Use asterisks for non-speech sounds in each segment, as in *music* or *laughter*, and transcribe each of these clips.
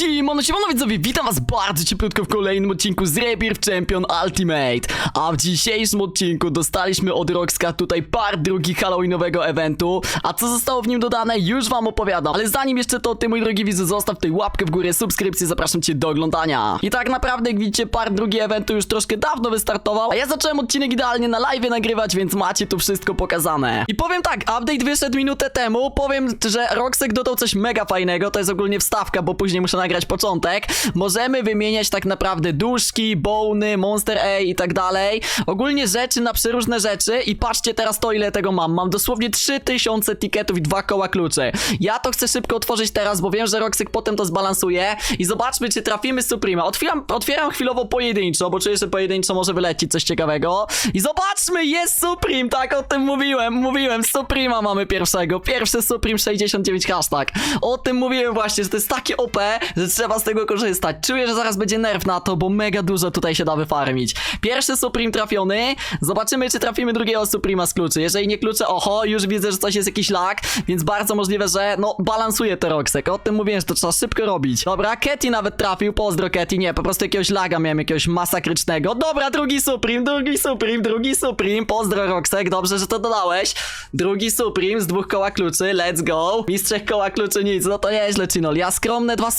Siemano, siemano widzowie, witam was bardzo cieplutko w kolejnym odcinku z Rebirth Champion Ultimate. A w dzisiejszym odcinku dostaliśmy od Roxka tutaj part drugi halloweenowego eventu. A co zostało w nim dodane, już wam opowiadam. Ale zanim jeszcze to, ty mój drogi widzu, zostaw tutaj łapkę w górę, subskrypcję, zapraszam cię do oglądania. I tak naprawdę, jak widzicie, part drugi eventu już troszkę dawno wystartował A ja zacząłem odcinek idealnie na live nagrywać, więc macie tu wszystko pokazane. I powiem tak, update wyszedł minutę temu, powiem, że Roxek dodał coś mega fajnego, to jest ogólnie wstawka, bo później muszę nagrać początek. Możemy wymieniać tak naprawdę duszki, bony, monster A i tak dalej. Ogólnie rzeczy na przeróżne rzeczy i patrzcie teraz to ile tego mam. Mam dosłownie 3000 tiketów i dwa koła kluczy. Ja to chcę szybko otworzyć teraz, bo wiem, że Roxek potem to zbalansuje i zobaczmy czy trafimy Suprema. Otwieram, otwieram chwilowo pojedynczo, bo czuję, że pojedynczo może wylecieć coś ciekawego. I zobaczmy, jest Supreme, tak o tym mówiłem, mówiłem, Suprema mamy pierwszego. Pierwszy Supreme 69 hashtag. O tym mówiłem właśnie, że to jest takie OP, trzeba z tego korzystać. Czuję, że zaraz będzie nerw na to, bo mega dużo tutaj się da wyfarmić. Pierwszy Supreme trafiony. Zobaczymy, czy trafimy drugiego Suprema z kluczy. Jeżeli nie klucze, oho, już widzę, że coś jest jakiś lag, więc bardzo możliwe, że no balansuje to Roxek. O tym mówiłem, że to trzeba szybko robić. Dobra, Ketty nawet trafił. Pozdro Ketty. Nie, po prostu jakiegoś laga miałem, jakiegoś masakrycznego. Dobra, drugi Supreme, drugi Supreme, drugi Supreme. Pozdro Roxek, dobrze, że to dodałeś. Drugi Supreme z dwóch koła kluczy, let's go. Mi z trzech koła kluczy nic, no to nieźle, Chinol. Ja skromne dwa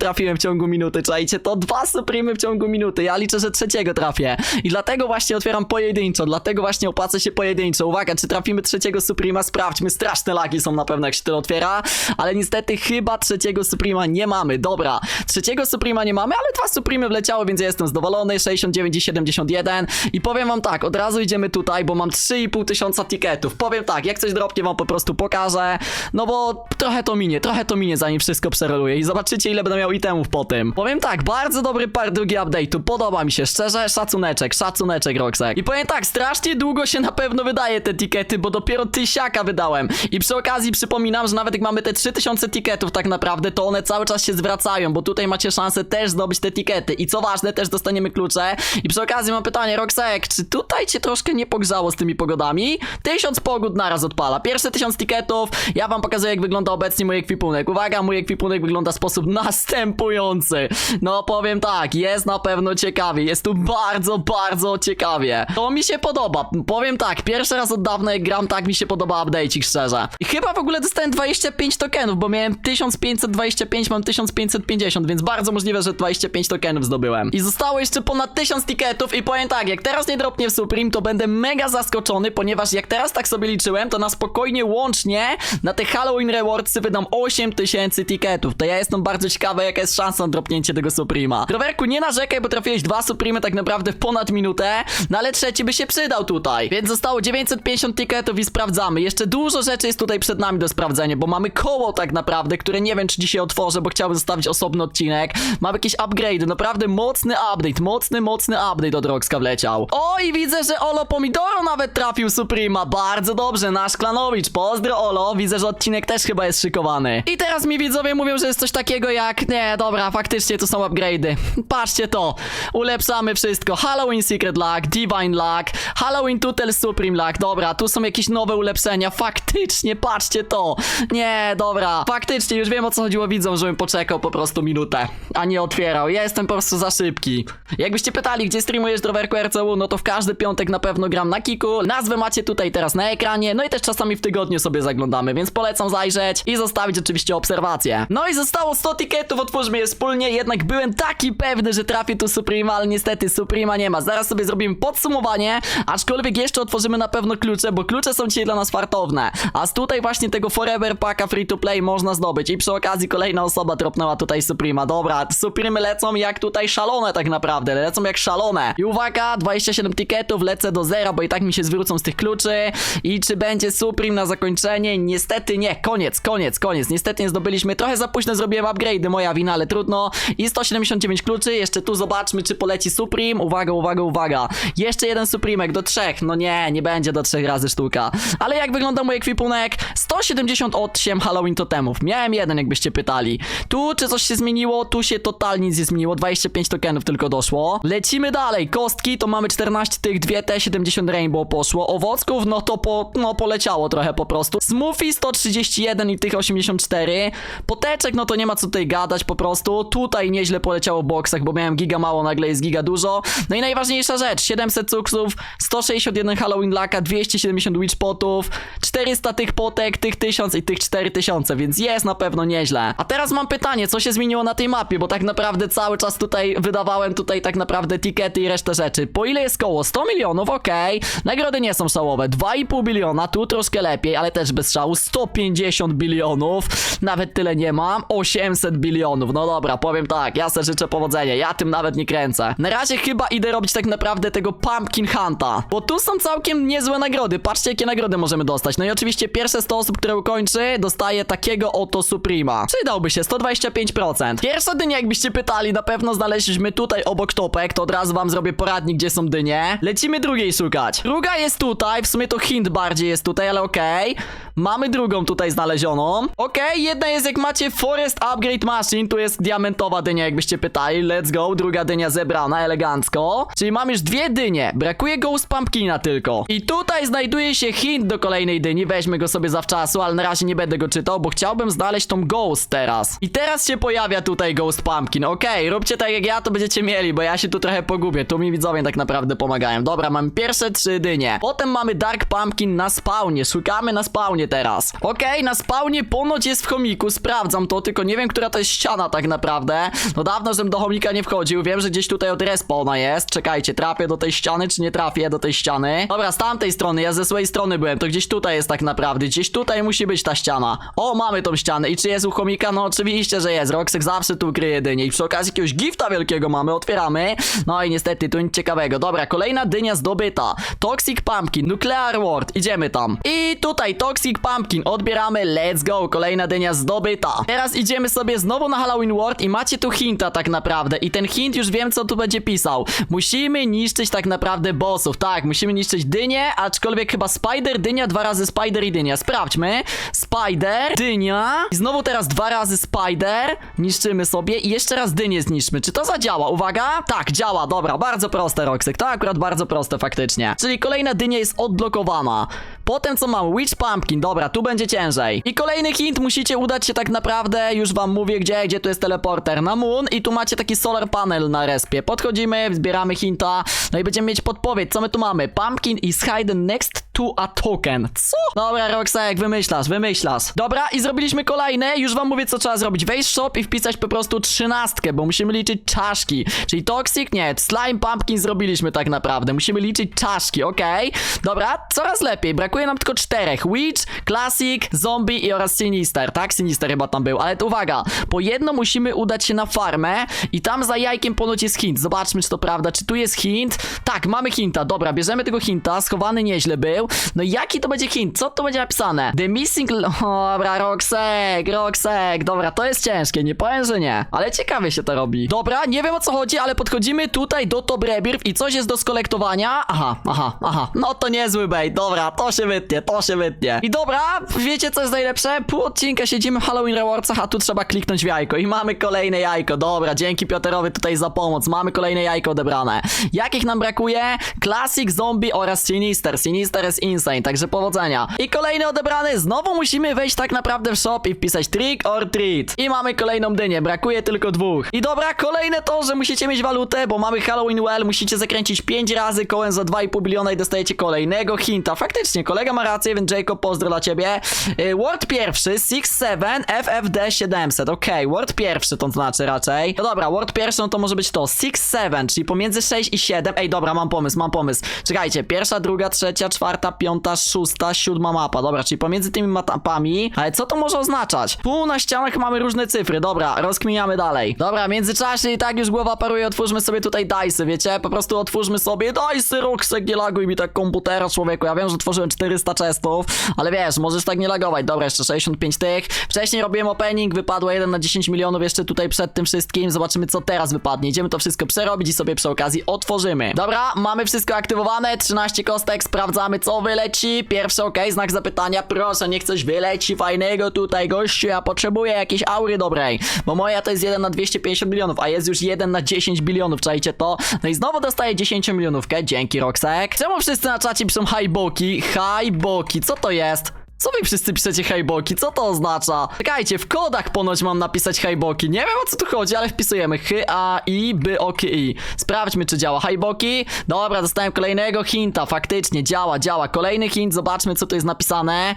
Trafiłem w ciągu minuty, czajcie, to dwa Supremy w ciągu minuty. Ja liczę, że trzeciego trafię. I dlatego właśnie otwieram pojedynczo, dlatego właśnie opłaca się pojedynczo. Uwaga, czy trafimy trzeciego Suprema? Sprawdźmy, straszne lagi są na pewno, jak się tyle otwiera, ale niestety chyba trzeciego Suprema nie mamy. Dobra, trzeciego Suprema nie mamy, ale dwa Supremy wleciały, więc ja jestem zadowolony. 69 i 71. I powiem wam tak, od razu idziemy tutaj, bo mam 3,5 tysiąca tiketów. Powiem tak, jak coś dropnie wam po prostu pokażę, no bo trochę to minie, trochę to minie, zanim wszystko przeroluje i zobaczycie ile będę miał itemów po tym. Powiem tak, bardzo dobry par drugi update'u, podoba mi się, szczerze, szacuneczek, szacuneczek Roxek. I powiem tak, strasznie długo się na pewno wydaje te tikety, bo dopiero tysiaka wydałem. I przy okazji przypominam, że nawet jak mamy te 3000 tiketów tak naprawdę, to one cały czas się zwracają, bo tutaj macie szansę też zdobyć te tikety. I co ważne, też dostaniemy klucze. I przy okazji mam pytanie, Roxek, czy tutaj cię troszkę nie pogrzało z tymi pogodami? Tysiąc pogód naraz odpala. Pierwsze tysiąc tiketów, ja wam pokazuję jak wygląda obecnie mój ekwipunek. Uwaga, mój ekwipunek wygląda w sposób następujący. No powiem tak, jest na pewno ciekawie, jest tu bardzo, bardzo ciekawie. To mi się podoba. Powiem tak, pierwszy raz od dawna jak gram, tak mi się podoba update'ik szczerze. I chyba w ogóle dostałem 25 tokenów, bo miałem 1525, mam 1550, więc bardzo możliwe, że 25 tokenów zdobyłem. I zostało jeszcze ponad 1000 tiketów i powiem tak, jak teraz nie dropnie w Supreme, to będę mega zaskoczony, ponieważ jak teraz tak sobie liczyłem, to na spokojnie łącznie na te Halloween Rewardsy wydam 8000 tiketów. To ja jestem bardzo ciekawy, jaka jest szansa na dropnięcie tego Suprema. Rowerku, nie narzekaj, bo trafiłeś dwa Supremy tak naprawdę w ponad minutę, no ale trzeci by się przydał tutaj. Więc zostało 950 tiketów i sprawdzamy. Jeszcze dużo rzeczy jest tutaj przed nami do sprawdzenia, bo mamy koło tak naprawdę, które nie wiem, czy dzisiaj otworzę, bo chciałbym zostawić osobny odcinek. Mamy jakieś upgrade, naprawdę mocny update, mocny, mocny update od Roxka wleciał. O i widzę, że Olo Pomidoro nawet trafił Suprema. Bardzo dobrze, nasz klanowicz. Pozdro Olo, widzę, że odcinek też chyba jest szykowany. I teraz mi widzowie mówią, że jest coś takiego jak... Nie, dobra, faktycznie to są upgrade'y. Patrzcie to. Ulepszamy wszystko. Halloween Secret Luck, Divine Luck, Halloween Tutel Supreme Luck. Dobra, tu są jakieś nowe ulepszenia. Faktycznie, patrzcie to. Nie, dobra. Faktycznie, już wiem o co chodziło widzom, żebym poczekał po prostu minutę, a nie otwierał. Ja jestem po prostu za szybki. Jakbyście pytali, gdzie streamujesz drowerku RCU, no to w każdy piątek na pewno gram na Kiku. Nazwę macie tutaj teraz na ekranie, no i też czasami w tygodniu sobie zaglądamy, więc polecam zajrzeć i zostawić oczywiście obserwację. No i zostało 100 tiketów, otwórzmy je wspólnie, jednak byłem taki pewny, że trafię tu Suprema, ale niestety Suprema nie ma. Zaraz sobie zrobimy podsumowanie, aczkolwiek jeszcze otworzymy na pewno klucze, bo klucze są dzisiaj dla nas fartowne. A z tutaj właśnie tego Forever Packa Free to Play można zdobyć i przy okazji kolejna osoba dropnęła tutaj Suprema. Dobra, Supremy lecą jak tutaj szalone tak naprawdę, lecą jak szalone. I uwaga, 27 tiketów, lecę do zera, bo i tak mi się zwrócą z tych kluczy. I czy będzie Supreme na zakończenie? Niestety nie, koniec, koniec, koniec. Niestety nie zdobyliśmy, trochę za późno zrobiłem upgrade'y, moja wina, ale trudno. I 179 kluczy, jeszcze tu zobaczmy, czy poleci Supreme. Uwaga, uwaga, uwaga. Jeszcze jeden Supremek do trzech, no nie, nie będzie do trzech razy sztuka. Ale jak wygląda mój ekwipunek? 178 Halloween totemów. Miałem jeden, jakbyście pytali. Tu czy coś się zmieniło? Tu się totalnie nic nie zmieniło. 25 tokenów tylko doszło. Lecimy dalej. Kostki to mamy 14 tych, 2 T, 70 Rainbow poszło. Owocków, no to po, no poleciało trochę po prostu. Smoothie 131 i tych 84. Poteczek, no to nie ma co tutaj gadać. Gadać po prostu. Tutaj nieźle poleciało w boksach, bo miałem giga mało, nagle jest giga dużo. No i najważniejsza rzecz, 700 cuksów, 161 Halloween laka, 270 witch potów, 400 tych potek, tych 1000 i tych 4000, więc jest na pewno nieźle. A teraz mam pytanie, co się zmieniło na tej mapie, bo tak naprawdę cały czas tutaj wydawałem tutaj tak naprawdę tikety i resztę rzeczy. Po ile jest koło? 100 milionów, okej. Nagrody nie są szałowe. 2,5 biliona, tu troszkę lepiej, ale też bez szału. 150 bilionów, nawet tyle nie mam. 800 bilionów, no dobra, powiem tak, ja sobie życzę powodzenia, ja tym nawet nie kręcę. Na razie chyba idę robić tak naprawdę tego Pumpkin Hunta, bo tu są całkiem niezłe nagrody. Patrzcie, jakie nagrody możemy dostać. No i oczywiście pierwsze 100 osób, które ukończy, dostaje takiego oto Suprema. Przydałby się 125%. Pierwsza dynia, jakbyście pytali, na pewno znaleźliśmy tutaj obok topek, to od razu wam zrobię poradnik, gdzie są dynie. Lecimy drugiej szukać. Druga jest tutaj, w sumie to hint bardziej jest tutaj, ale okej. Mamy drugą tutaj znalezioną. Okej, jedna jest jak macie Forest Upgrade Machine, tu jest diamentowa dynia, jakbyście pytali. Let's go, druga dynia zebrana, elegancko. Czyli mam już dwie dynie, brakuje Ghost Pumpkina tylko. I tutaj znajduje się hint do kolejnej dyni, weźmy go sobie zawczasu, ale na razie nie będę go czytał, bo chciałbym znaleźć tą Ghost teraz. I teraz się pojawia tutaj Ghost Pumpkin, okej, róbcie tak jak ja, to będziecie mieli, bo ja się tu trochę pogubię, tu mi widzowie tak naprawdę pomagają. Dobra, mam pierwsze trzy dynie. Potem mamy Dark Pumpkin na spawnie, szukamy na spawnie teraz. Okej, na spawnie ponoć jest w chomiku, sprawdzam to, tylko nie wiem, która to jest ściana tak naprawdę. No dawno, żebym do chomika nie wchodził, wiem, że gdzieś tutaj od respawna jest. Czekajcie, trafię do tej ściany, czy nie trafię do tej ściany? Dobra, z tamtej strony, ja ze swojej strony byłem, to gdzieś tutaj jest tak naprawdę, gdzieś tutaj musi być ta ściana. O, mamy tą ścianę i czy jest u chomika? No oczywiście, że jest, Roxek zawsze tu kryje dynię i przy okazji jakiegoś gifta wielkiego mamy, otwieramy. No i niestety, tu nic ciekawego. Dobra, kolejna dynia zdobyta. Toxic Pumpkin, Nuclear Ward, idziemy tam. I tutaj Toxic Pumpkin, odbieramy, let's go, kolejna dynia zdobyta. Teraz idziemy sobie znowu na Halloween Ward i macie tu hinta tak naprawdę i ten hint już wiem co tu będzie pisał. Musimy niszczyć tak naprawdę bossów, tak, musimy niszczyć dynię, aczkolwiek chyba Spider, dynia, dwa razy Spider i dynia. Sprawdźmy. Spider, dynia i znowu teraz dwa razy Spider, niszczymy sobie i jeszcze raz dynię zniszczmy. Czy to zadziała? Uwaga, tak, działa, dobra, bardzo proste Roxek, to akurat bardzo proste faktycznie. Czyli kolejna dynia jest odblokowana. Potem co mam? Witch Pumpkin, dobra, tu będzie ciężej. I kolejny hint, musicie udać się tak naprawdę, już wam mówię gdzie, gdzie tu jest teleporter, na Moon i tu macie taki solar panel na respie. Podchodzimy, zbieramy hinta, no i będziemy mieć podpowiedź, co my tu mamy? Pumpkin is hidden next to a token. Co? Dobra, Roxek, wymyślasz, wymyślasz. Dobra, i zrobiliśmy kolejne, już wam mówię co trzeba zrobić. Wejść w shop i wpisać po prostu trzynastkę, bo musimy liczyć czaszki. Czyli Toxic, nie, Slime Pumpkin zrobiliśmy tak naprawdę. Musimy liczyć czaszki, okej? Dobra, coraz lepiej, brakuje nam tylko czterech. Witch, Classic, Zombie i oraz Sinister, tak? Sinister chyba tam był, ale to uwaga, po jedno musimy udać się na farmę i tam za jajkiem ponoć jest hint. Zobaczmy, czy to prawda, czy tu jest hint. Tak, mamy hinta, dobra, bierzemy tego hinta, schowany nieźle był. No jaki to będzie hint? Co to będzie napisane? The missing... O, *laughs* dobra, Roxek, Roxek, dobra, to jest ciężkie, nie powiem, że nie. Ale ciekawie się to robi. Dobra, nie wiem o co chodzi, ale podchodzimy tutaj do Top Rebirth i coś jest do skolektowania. Aha, aha, aha, no to niezły bait, dobra, to się wytnie, to się wytnie. I dobra, wiecie co jest najlepsze? Pół odcinka siedzimy w Halloween Rewardsach, a tu trzeba kliknąć w jajko i mamy kolejne jajko. Dobra, dzięki Pioterowi tutaj za pomoc, mamy kolejne jajko odebrane. Jakich nam brakuje? Classic, Zombie oraz Sinister. Sinister jest insane, także powodzenia. I kolejny odebrany, znowu musimy wejść tak naprawdę w shop i wpisać trick or treat. I mamy kolejną dynię, brakuje tylko dwóch. I dobra, kolejne to, że musicie mieć walutę, bo mamy Halloween Well, musicie zakręcić 5 razy kołem za 2,5 biliona i dostajecie kolejnego hinta. Faktycznie, kolega ma rację, więc Jacob, pozdro dla ciebie. Y, Word pierwszy, 6-7, FFD 700, okej, Word pierwszy to znaczy raczej. No dobra, Word pierwszy, no to może być to, 6-7, czyli pomiędzy 6 i 7, ej dobra, mam pomysł, mam pomysł. Czekajcie, pierwsza, druga, trzecia, czwarta, piąta, szósta, siódma mapa, dobra, czyli pomiędzy tymi mapami, ale co to może oznaczać? Tu na ścianach mamy różne cyfry, dobra, rozkminiamy dalej. Dobra, w międzyczasie i tak już głowa paruje, otwórzmy sobie tutaj dice'y, wiecie? Po prostu otwórzmy sobie dice'y, Roxek, nie laguj mi tak komputera, człowieku, ja wiem, że tworzyłem 400 chestów, ale wiesz, możesz tak nie lagować, dobra, jeszcze 65 tych. Wcześniej robiłem opening, wypadło 1 na 10 milionów jeszcze tutaj przed tym wszystkim, zobaczymy co teraz wypadnie. Idziemy to wszystko przerobić i sobie przy okazji otworzymy. Dobra, mamy wszystko aktywowane, 13 kostek, sprawdzamy co wyleci. Pierwszy ok, znak zapytania, proszę, niech coś wyleci fajnego tutaj, gościu, ja potrzebuję jakiejś aury dobrej, bo moja to jest 1 na 250 milionów, a jest już 1 na 10 bilionów, czajcie to? No i znowu dostaję 10 milionówkę, dzięki Roxek. Czemu wszyscy na czacie piszą high boki? High boki, co to jest? Co wy wszyscy piszecie hejboki? Co to oznacza? Czekajcie, w kodach ponoć mam napisać hejboki. Nie wiem o co tu chodzi, ale wpisujemy h, a, i, by, o, k, i. Sprawdźmy, czy działa hejboki. Dobra, dostałem kolejnego hinta. Faktycznie, działa, działa. Kolejny hint, zobaczmy, co tu jest napisane.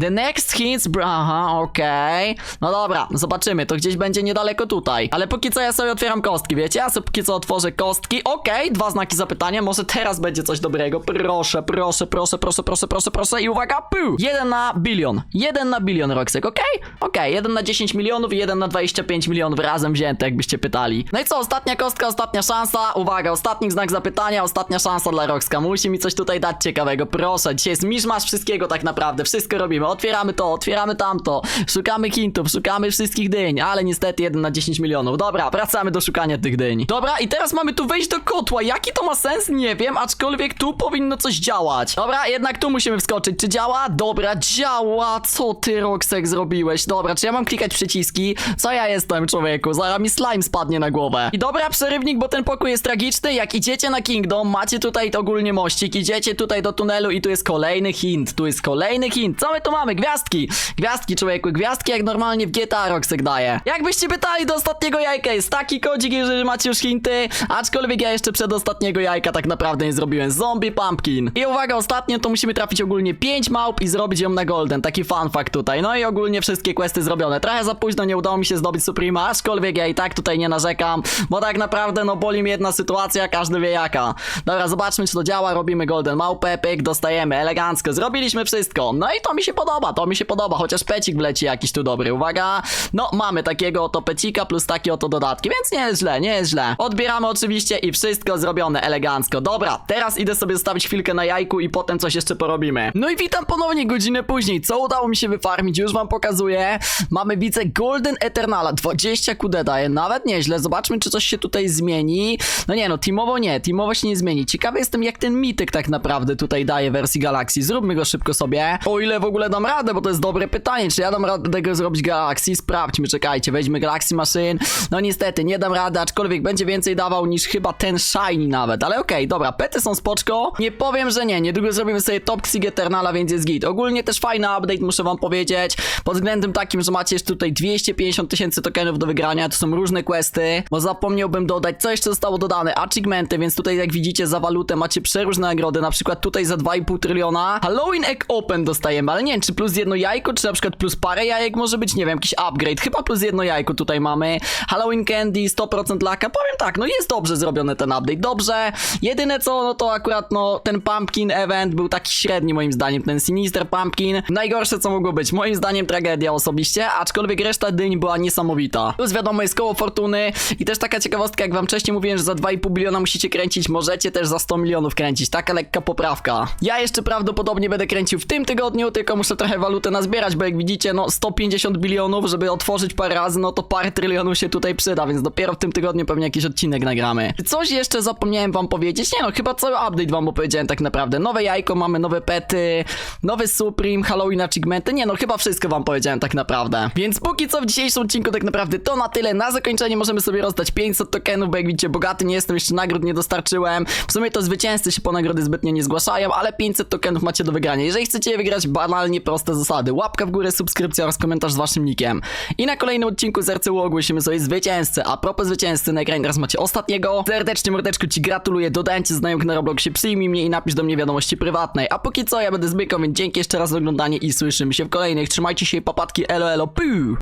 The next hints, br- aha, okej. No dobra, zobaczymy, to gdzieś będzie niedaleko tutaj. Ale póki co ja sobie otwieram kostki, wiecie? Ja sobie póki co otworzę kostki. Okej, dwa znaki zapytania, może teraz będzie coś dobrego. Proszę, proszę, proszę, proszę, proszę, proszę, proszę i uwaga, pu! Jeden na bilion. Jeden na bilion, Roxek, okej? Okej, jeden na 10 milionów i jeden na 25 milionów razem wzięte, jakbyście pytali. No i co, ostatnia kostka, ostatnia szansa. Uwaga, ostatni znak zapytania, ostatnia szansa dla Roxka. Musi mi coś tutaj dać ciekawego, proszę. Dzisiaj jest miszmasz wszystkiego tak naprawdę, wszystko robimy. Otwieramy to, otwieramy tamto, szukamy hintów, szukamy wszystkich dyń, ale niestety jeden na 10 milionów. Dobra, wracamy do szukania tych dyń. Dobra, i teraz mamy tu wejść do kotła. Jaki to ma sens? Nie wiem, aczkolwiek tu powinno coś działać. Dobra, jednak tu musimy wskoczyć. Czy działa? Dobra, działa. Co ty, Roxek, zrobiłeś? Dobra, czy ja mam klikać przyciski? Co ja jestem, człowieku? Zaraz mi slime spadnie na głowę. I dobra, przerywnik, bo ten pokój jest tragiczny. Jak idziecie na Kingdom, macie tutaj ogólnie mościk, idziecie tutaj do tunelu i tu jest kolejny hint. Tu jest kolejny hint. Co my tu mamy? Gwiazdki. Gwiazdki, człowieku, gwiazdki jak normalnie w GTA Roxek daje. Jakbyście pytali do ostatniego jajka, jest taki kodzik, jeżeli macie już hinty, aczkolwiek ja jeszcze przed ostatniego jajka tak naprawdę nie zrobiłem. Zombie Pumpkin. I uwaga, ostatnio to musimy trafić ogólnie 5 małp i zrobić ją na golden. Taki fun fact tutaj. No i ogólnie wszystkie questy zrobione. Trochę za późno nie udało mi się zdobyć Suprema, aczkolwiek ja i tak tutaj nie narzekam, bo tak naprawdę no boli mnie jedna sytuacja, każdy wie jaka. Dobra, zobaczmy czy to działa, robimy golden małpę, pyk, dostajemy, elegancko, zrobiliśmy wszystko. No i to mi się podoba, to mi się podoba, chociaż pecik wleci jakiś tu dobry, uwaga. No, mamy takiego oto pecika plus takie oto dodatki, więc nie jest źle, nie jest źle. Odbieramy oczywiście i wszystko zrobione elegancko. Dobra, teraz idę sobie zostawić chwilkę na jajku i potem coś jeszcze porobimy. No i witam ponownie godzinę później. Co udało mi się wyfarmić? Już wam pokazuję. Mamy widzę Golden Eternala, 20 QD daje, nawet nieźle. Zobaczmy, czy coś się tutaj zmieni. No nie no, teamowo nie, teamowo się nie zmieni. Ciekawy jestem, jak ten mityk tak naprawdę tutaj daje wersji Galaxy. Zróbmy go szybko sobie. O ile w ogóle dam radę, bo to jest dobre pytanie. Czy ja dam radę tego zrobić Galaxy? Sprawdźmy, czekajcie, weźmy Galaxy Machine. No niestety, nie dam rady, aczkolwiek będzie więcej dawał niż chyba ten Shiny nawet. Ale okej, dobra, pety są spoczko. Nie powiem, że nie. Niedługo zrobimy sobie Toxic Eternala, więc jest git. Ogólnie też fajny update, muszę wam powiedzieć. Pod względem takim, że macie jeszcze tutaj 250 tysięcy tokenów do wygrania. To są różne questy. Bo zapomniałbym dodać, co jeszcze zostało dodane. Achievementy, więc tutaj jak widzicie za walutę macie przeróżne nagrody. Na przykład tutaj za 2,5 tryliona. Halloween Egg Open dostajemy, ale nie wiem, czy plus jedno jajko, czy na przykład plus parę jajek może być, nie wiem, jakiś upgrade. Chyba plus jedno jajko tutaj mamy. Halloween Candy, 100% laka. Powiem tak, no jest dobrze zrobiony ten update, dobrze. Jedyne co, no to akurat, no, ten Pumpkin Event był taki średni moim zdaniem, ten Sinister Pumpkin. Najgorsze co mogło być, moim zdaniem tragedia osobiście, aczkolwiek reszta dyń była niesamowita. Plus wiadomo jest koło fortuny i też taka ciekawostka, jak wam wcześniej mówiłem, że za 2,5 biliona musicie kręcić, możecie też za 100 milionów kręcić, taka lekka poprawka. Ja jeszcze prawdopodobnie będę kręcił w tym tygodniu, tylko muszę trochę walutę nazbierać, bo jak widzicie, no 150 bilionów, żeby otworzyć parę razy, no to parę trylionów się tutaj przyda, więc dopiero w tym tygodniu pewnie jakiś odcinek nagramy. Coś jeszcze zapomniałem wam powiedzieć, nie no, chyba cały update wam opowiedziałem tak naprawdę. Nowe jajko, mamy nowe pety, nowy Supreme, Halloween achievementy, nie no, chyba wszystko wam powiedziałem tak naprawdę. Więc póki co w dzisiejszym odcinku tak naprawdę to na tyle. Na zakończenie możemy sobie rozdać 500 tokenów, bo jak widzicie, bogaty nie jestem, jeszcze nagród nie dostarczyłem. W sumie to zwycięzcy się po nagrody zbytnio nie zgłaszają, ale 500 tokenów macie do wygrania. Jeżeli chcecie je wygrać, banalnie proste zasady. Łapka w górę, subskrypcja oraz komentarz z waszym nickiem. I na kolejnym odcinku z RCU ogłosimy sobie zwycięzcę. A propos zwycięzcy, na ekranie teraz macie ostatniego. Serdecznie, mordeczku, ci gratuluję. Dodałem cię znajomych na Robloxie, przyjmij mnie i napisz do mnie wiadomości prywatnej. A póki co, ja będę zbyką, więc dzięki jeszcze raz za oglądanie i słyszymy się w kolejnych. Trzymajcie się, papatki, elo elo, puu!